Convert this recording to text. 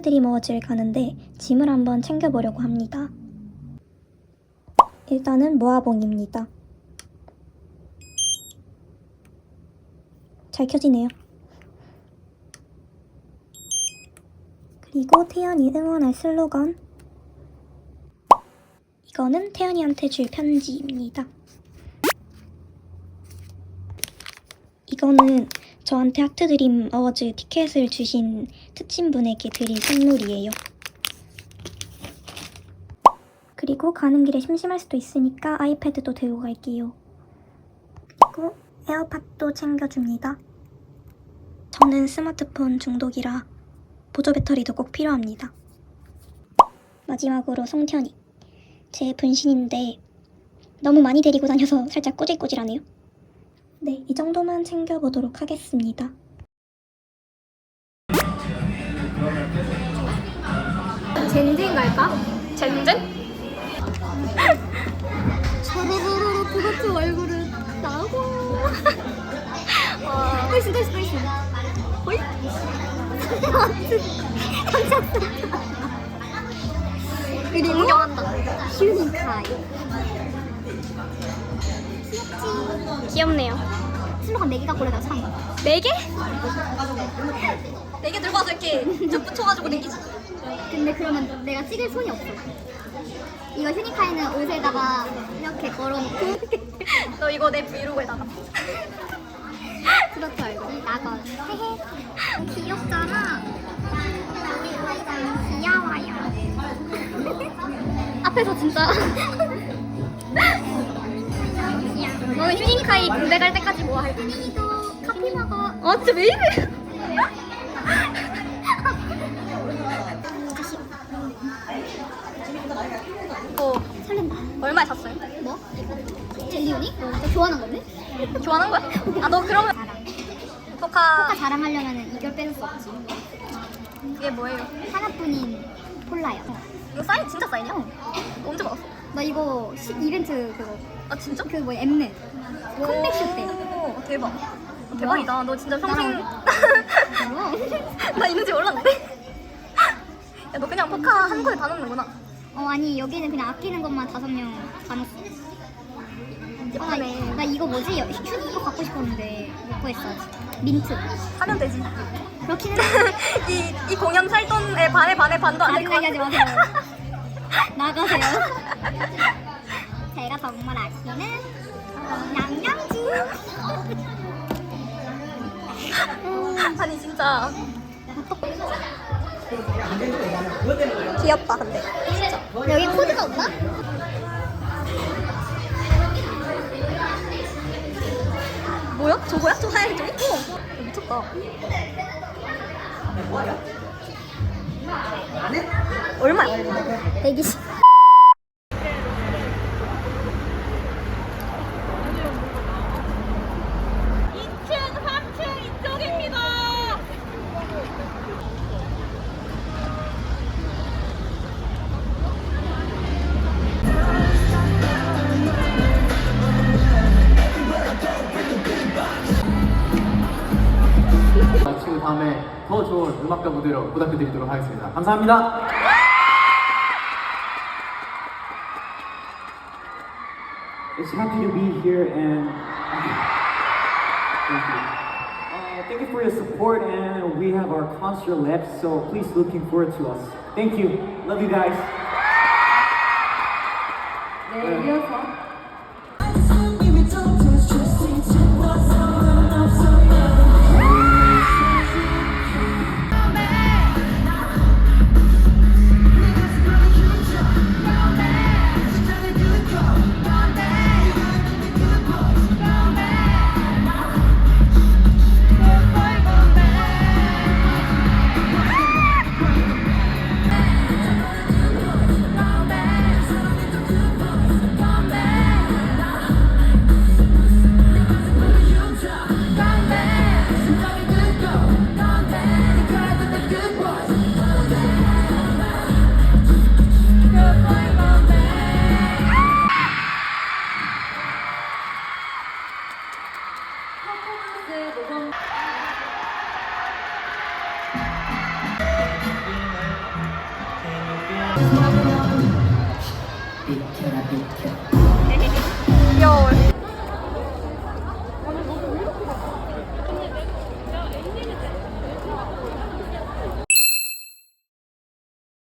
드림 어워즈를 가는데 짐을 한번 챙겨보려고 합니다. 일단은 모아봉입니다. 잘 켜지네요. 그리고 태연이 응원할 슬로건. 이거는 태연이한테 줄 편지입니다. 이거는 저한테 하트 드림 어워즈 티켓을 주신 특친분에게 드릴 선물이에요. 그리고 가는 길에 심심할 수도 있으니까 아이패드도 들고 갈게요. 그리고 에어팟도 챙겨줍니다. 저는 스마트폰 중독이라 보조 배터리도 꼭 필요합니다. 마지막으로 송태현이. 제 분신인데 너무 많이 데리고 다녀서 살짝 꼬질꼬질하네요. 네, 이 정도만 챙겨보도록 하겠습니다. 젠젠 갈까? 젠젠? 자라라라 도넛 얼굴은 나고. 또 있어 또 있어 또 있어. 호이? 그리고. 휴닝카이. 귀엽네요. 슬로건 4개가 고르다 참. 네 개? 네개 들고 와서 이렇게 쭉 붙여가지고 댕기지. 근데 그러면 내가 찍을 손이 없어. 이거 휴닝카이는 옷에다가 이렇게 걸어놓고 너 이거 내 브이로그에다가. 그렇죠 얼굴이 나건. 헤헤. 귀엽잖아. 귀여워요. 앞에서 진짜. 너는 휴닝카이 군대 갈 때까지 뭐 할 거야? 휴닝이도 커피 먹어. 아 진짜 왜 이래? 어 설렌다. 얼마에 샀어요? 뭐? 젤리오니? 너 좋아하는 건데? 좋아하는 거야? 아 너 그러면 자랑. 포카 포카 자랑하려면 이걸 빼놓을 수 없지. 이게 뭐예요? 하나뿐인 폴라요. 이거 사인 진짜 사인이야? 언제 받았어? 나 이거 10 이벤트 그거 아 진짜? 그 뭐야 엠넷 컴백쇼 때. 오, 대박. 어, 대박이다. 너 진짜 평생 어. 나 있는지 몰랐는데. 야 너 그냥 포카 한 거에 다 넣는구나. 어 아니 여기는 그냥 아끼는 것만 다섯 명다넣 었어. 아, 나, 나 이거 뭐지? 휴닝 이거 갖고 싶었는데 못 구했어. 민트. 하면 되지. 그렇기는 이, 이 공연 살 돈의 반에 반에 반도 안 될 것 다른 같아. 얘기하지 마세요. 나가세요. 제가 정말 아끼는 양양주. 아니 진짜. 귀엽다 근데. 여기 코드가 없나? 뭐야? 저거야? 저 하얀 저기? 어. 미쳤다. 얼마야? 120. 마치고 다음에 더 좋은 음악가 무대로 부탁드리도록 하겠습니다. 감사합니다. It's happy to be here and thank you. Uh, thank you for your support and we have our concert left, so please looking forward to us. Thank you. Love you guys. 네, 이어서 Picchia, picchia.